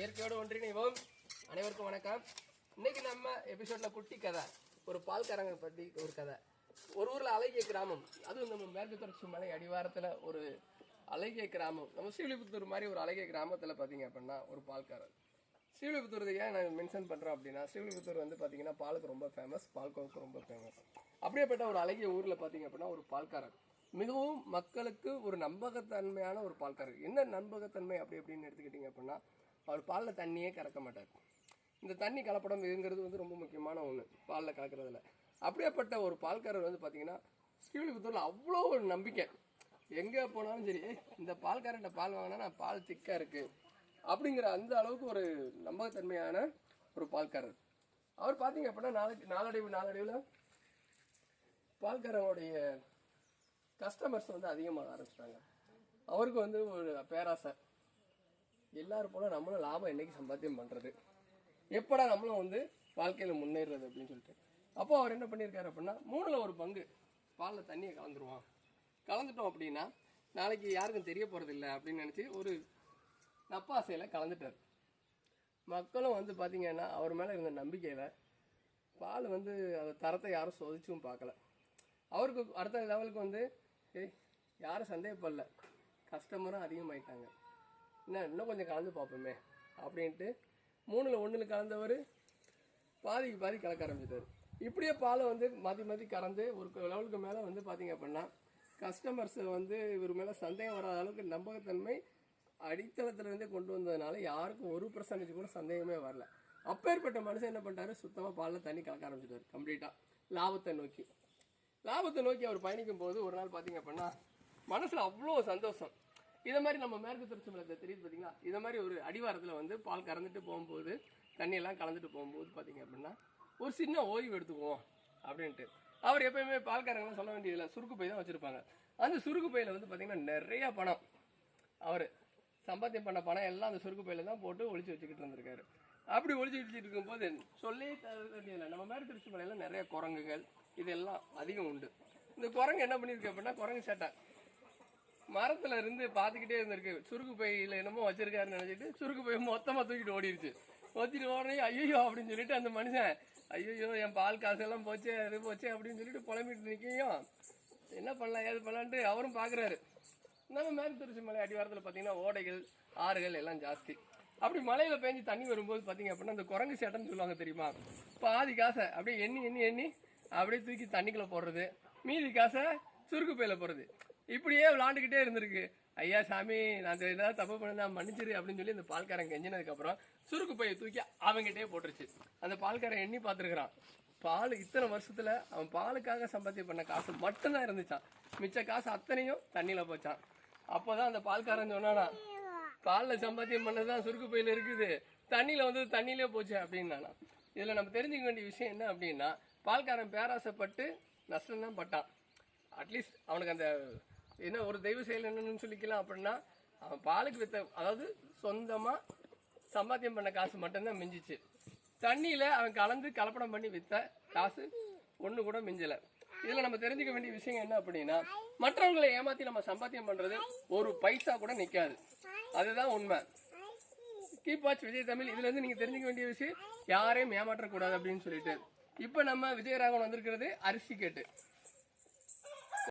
இயற்கையோடு ஒன்றிணைவோம். அனைவருக்கும் வணக்கம். இன்னைக்கு நம்ம எபிசோட்ல குட்டி கதை ஒரு பால்காரங்க பற்றி ஒரு கதை. ஒரு ஊரில் அழகிய கிராமம் அதுவும் நம்ம மேற்கு தொடர்ச்சி மலை அடிவாரத்தில் ஒரு அழகிய கிராமம். நம்ம ஸ்ரீவிபுத்தூர் மாதிரி ஒரு அழகிய கிராமத்தில் பார்த்தீங்க அப்படின்னா ஒரு பால்காரர். ஸ்ரீவில்லிபுத்தூர் ஏன் நான் மென்ஷன் பண்ணுறோம் அப்படின்னா ஸ்ரீவில்லிபுத்தூர் வந்து பார்த்தீங்கன்னா பாலுக்கு ரொம்ப ஃபேமஸ் பால்கோவுக்கு ரொம்ப ஃபேமஸ் அப்படியேப்பட்ட ஒரு அழகிய ஊரில் பார்த்தீங்க அப்படின்னா ஒரு பால்காரர். மிகவும் மக்களுக்கு ஒரு நம்பகத்தன்மையான ஒரு பால்காரர். என்ன நம்பகத்தன்மை அப்படி அப்படின்னு எடுத்துக்கிட்டிங்க அப்படின்னா அவர் பாலில் தண்ணியே கறக்க மாட்டார். இந்த தண்ணி கலப்படம் இதுங்கிறது வந்து ரொம்ப முக்கியமான ஒன்று பாலில் கலக்கிறதுல. அப்படியேப்பட்ட ஒரு பால்காரர் வந்து பார்த்தீங்கன்னா ஸ்ரீவில்லிபுத்தூரில் அவ்வளோ ஒரு நம்பிக்கை. எங்கே போனாலும் சரி இந்த பால்காரன்ட்ட பால் வாங்கினா நான் பால் திக்காக இருக்குது அப்படிங்கிற அந்த அளவுக்கு ஒரு நம்பகத்தன்மையான ஒரு பால்காரர். அவர் பார்த்தீங்க அப்படின்னா நாளைக்கு நாளடைவு நாளடைவில் பால்காரனுடைய கஸ்டமர்ஸ் வந்து அதிகமாக ஆரம்பிச்சிட்டாங்க. அவருக்கு வந்து ஒரு பேராசை. எல்லாரும் போல நம்மளும் லாபம் என்னைக்கு சம்பாத்தியம் பண்ணுறது எப்படா நம்மளும் வந்து வாழ்க்கையில் முன்னேறுறது அப்படின்னு சொல்லிட்டு. அப்போ அவர் என்ன பண்ணியிருக்காரு அப்படின்னா மூணில் ஒரு பங்கு. பாலில் தண்ணியை கலந்துருவான். கலந்துட்டோம் அப்படின்னா நாளைக்கு யாருக்கும் தெரிய போகிறதில்ல இல்லை அப்படின்னு நினச்சி ஒரு நப்பாசையில் கலந்துட்டார். மக்களும் வந்து பார்த்தீங்கன்னா அவர் மேலே இருந்த நம்பிக்கையில் பால் வந்து அந்த தரத்தை யாரும் சோதிச்சும் பார்க்கல. அவருக்கு அடுத்த லெவலுக்கு வந்து ஏய் யாரும் சந்தேகப்படல. கஸ்டமரும் அதிகமாயிட்டாங்க. என்ன இன்னும் கொஞ்சம் கலந்து பார்ப்போமே அப்படின்ட்டு மூணில் ஒன்றில் கலந்தவர் பாதிக்கு பாதி கலக்க ஆரம்பிச்சிட்டார். இப்படியே பாலை வந்து மாற்றி மாற்றி கறந்து ஒரு லெவலுக்கு மேலே வந்து பார்த்தீங்க அப்படின்னா கஸ்டமர்ஸ் வந்து இவர் மேலே சந்தேகம் வராத அளவுக்கு நம்பகத்தன்மை அடித்தளத்துலேருந்தே கொண்டு வந்ததுனால யாருக்கும் ஒரு பர்சன்டேஜ் கூட சந்தேகமே வரல. அப்பேற்பட்ட மனுஷன் என்ன பண்ணிட்டாரு? சுத்தமாக பாலில் தண்ணி கலக்க ஆரம்பிச்சிட்டாரு கம்ப்ளீட்டாக லாபத்தை நோக்கி. லாபத்தை நோக்கி அவர் பயணிக்கும் போது ஒரு நாள் பார்த்தீங்க அப்படின்னா மனசில் அவ்வளோ சந்தோஷம். இதை மாதிரி நம்ம மேற்கு தொடர்ச்சி மலத்தை தெரியுது பார்த்தீங்களா இதை மாதிரி ஒரு அடிவாரத்தில் வந்து பால் கறந்துட்டு போகும்போது தண்ணியெல்லாம் கலந்துட்டு போகும்போது பார்த்தீங்க அப்படின்னா ஒரு சின்ன ஓய்வு எடுத்துக்குவோம் அப்படின்ட்டு. அவர் எப்பயுமே பால்காரங்களாம் சொல்ல வேண்டியதில்லை. சுருக்கு பை தான் வச்சுருப்பாங்க. அந்த சுருக்கு பையில் வந்து பார்த்தீங்கன்னா நிறைய பணம். அவர் சம்பாத்தியம் பண்ண பணம் எல்லாம் அந்த சுருக்கு பையில் தான் போட்டு ஒழிச்சு வச்சுக்கிட்டு இருந்திருக்காரு. அப்படி ஒழிச்சு வச்சுட்டு இருக்கும்போது சொல்லி வேண்டியதில்லை. நம்ம மேற்கு திருச்சி மலையில் நிறைய குரங்குகள் இதெல்லாம் அதிகம் உண்டு. இந்த குரங்கு என்ன பண்ணியிருக்கு அப்படின்னா குரங்கு சேட்டை. மரத்துல இருந்து பார்த்துக்கிட்டே இருந்திருக்கு. சுருக்கு பையில என்னமோ வச்சிருக்காருன்னு நினைச்சிட்டு சுருக்கு பை மொத்தமா தூக்கிட்டு ஓடிடுச்சு ஓத்திட்டு ஓடனே ஐயோ அப்படின்னு சொல்லிட்டு அந்த மனுஷன் ஐயோ என் பால் காசு எல்லாம் போச்சே அது போச்சே அப்படின்னு சொல்லிட்டு புலம்பிட்டு நிற்கையும் என்ன பண்ணலாம் ஏது பண்ணலான்ட்டு அவரும் பார்க்குறாரு நம்ம மேற்குறிச்சி மலை அடிவாரத்தில் பார்த்தீங்கன்னா ஓடைகள் ஆறுகள் எல்லாம் ஜாஸ்தி. அப்படி மலையில பேஞ்சு தண்ணி வரும்போது பார்த்தீங்க அப்படின்னா அந்த குரங்கு சேட்டன்னு சொல்லுவாங்க தெரியுமா? பாதி காசை அப்படியே எண்ணி எண்ணி எண்ணி அப்படியே தூக்கி தண்ணிக்குள்ள போடுறது மீதி காசை சுருக்கு பையில போடுறது. இப்படியே விளாண்டுக்கிட்டே இருந்திருக்கு. ஐயா சாமி நான் ஏதாவது தப்பு பண்ணா மன்னிச்சிரு அப்படின்னு சொல்லி அந்த பால்காரன் கெஞ்சினதுக்கு அப்புறம் சுருக்கு பையை தூக்கி அவங்கிட்டே போட்டுருச்சு. அந்த பால்காரன் எண்ணி பார்த்துருக்குறான். பால் இத்தனை வருஷத்துல அவன் பாலுக்காக சம்பாத்தியம் பண்ண காசு மட்டும்தான் இருந்துச்சான் மிச்ச காசு அத்தனையும் தண்ணியில போச்சான் அப்போதான் அந்த பால்காரன் சொன்னானா பாலில் சம்பாத்தியம் பண்ணதுதான் சுருக்கு பையில இருக்குது. தண்ணியில வந்து தண்ணியிலே போச்சு அப்படின்னானா இதுல நம்ம தெரிஞ்சுக்க வேண்டிய விஷயம் என்ன அப்படின்னா பால்காரன் பேராசைப்பட்டு நஷ்டம் தான் பட்டான் அட்லீஸ்ட் அவனுக்கு அந்த என்ன ஒரு தெய்வ செயல் என்னன்னு சொல்லிக்கலாம் அப்படின்னா அவன் பாலுக்கு வித்த அதாவது சொந்தமா சம்பாத்தியம் பண்ண காசு மட்டும்தான் மிஞ்சிச்சு. தண்ணியில அவன் கலந்து கலப்படம் பண்ணி வித்த காசு ஒண்ணு கூட மிஞ்சல. இதுல நம்ம தெரிஞ்சுக்க வேண்டிய விஷயம் என்ன அப்படின்னா மற்றவங்களை ஏமாத்தி நம்ம சம்பாத்தியம் பண்றது ஒரு பைசா கூட நிக்காது. அதுதான் உண்மை. Keep watch Vijay Tamil. இதுல இருந்து நீங்க தெரிஞ்சுக்க வேண்டிய விஷயம் யாரையும் ஏமாற்றக்கூடாது அப்படின்னு சொல்லிட்டு. இப்ப நம்ம விஜயராகவன் வந்திருக்கிறது அரிசி கேட்டு.